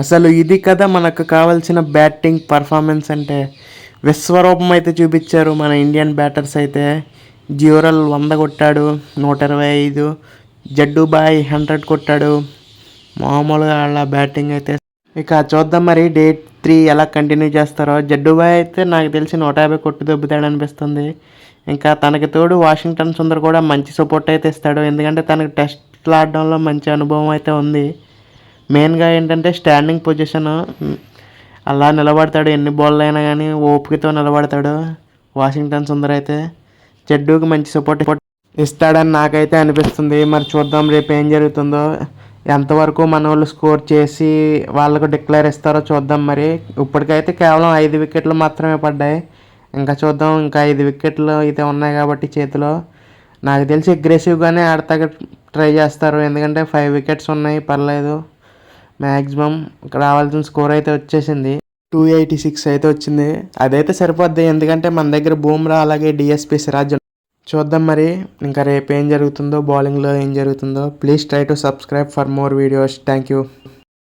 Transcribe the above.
అసలు ఇది కదా మనకు కావాల్సిన బ్యాటింగ్ పర్ఫార్మెన్స్ అంటే. విశ్వరూపం అయితే చూపించారు మన ఇండియన్ బ్యాటర్స్ అయితే. జ్యూరల్ వంద కొట్టాడు నూట ఇరవై ఐదు. జడ్డు బాయ్ హండ్రెడ్ కొట్టాడు. మామూలుగా వాళ్ళ బ్యాటింగ్ అయితే. ఇక చూద్దాం మరి డే త్రీ ఎలా కంటిన్యూ చేస్తారో. జడ్డు బాయ్ అయితే నాకు తెలిసి నూట యాభై కొట్టు దెబ్బతాడు అనిపిస్తుంది. ఇంకా తనకి తోడు వాషింగ్టన్ సుందర్ కూడా మంచి సపోర్ట్ అయితే ఇస్తాడు. ఎందుకంటే తనకు టెస్ట్లు ఆడడంలో మంచి అనుభవం అయితే ఉంది. మెయిన్గా ఏంటంటే స్టాండింగ్ పొజిషన్. అలా నిలబడతాడు ఎన్ని బాల్ అయినా కానీ ఓపికతో నిలబడతాడు. వాషింగ్టన్ సుందర్ అయితే జడ్డూకి మంచి సపోర్ట్ ఇస్తాడని నాకైతే అనిపిస్తుంది. మరి చూద్దాం రేపు ఏం జరుగుతుందో. ఎంతవరకు మన వాళ్ళు స్కోర్ చేసి వాళ్ళకు డిక్లేర్ ఇస్తారో చూద్దాం మరి. ఇప్పటికైతే కేవలం ఐదు వికెట్లు మాత్రమే పడ్డాయి. ఇంకా చూద్దాం. ఇంకా ఐదు వికెట్లు అయితే ఉన్నాయి కాబట్టి చేతిలో. నాకు తెలిసి అగ్రెసివ్గానే ఆడతాక ట్రై చేస్తారు. ఎందుకంటే ఫైవ్ వికెట్స్ ఉన్నాయి. పర్లేదు. మ్యాక్సిమం రావాల్సిన స్కోర్ అయితే వచ్చేసింది. టూ ఎయిటీ సిక్స్ అయితే వచ్చింది. అదైతే సరిపోద్ది. ఎందుకంటే మన దగ్గర బూమ్రా అలాగే డిఎస్పి సిరాజ్ చూద్దాం మరి. ఇంకా రేపు ఏం జరుగుతుందో బౌలింగ్లో ఏం జరుగుతుందో. Please try to subscribe for more videos thank you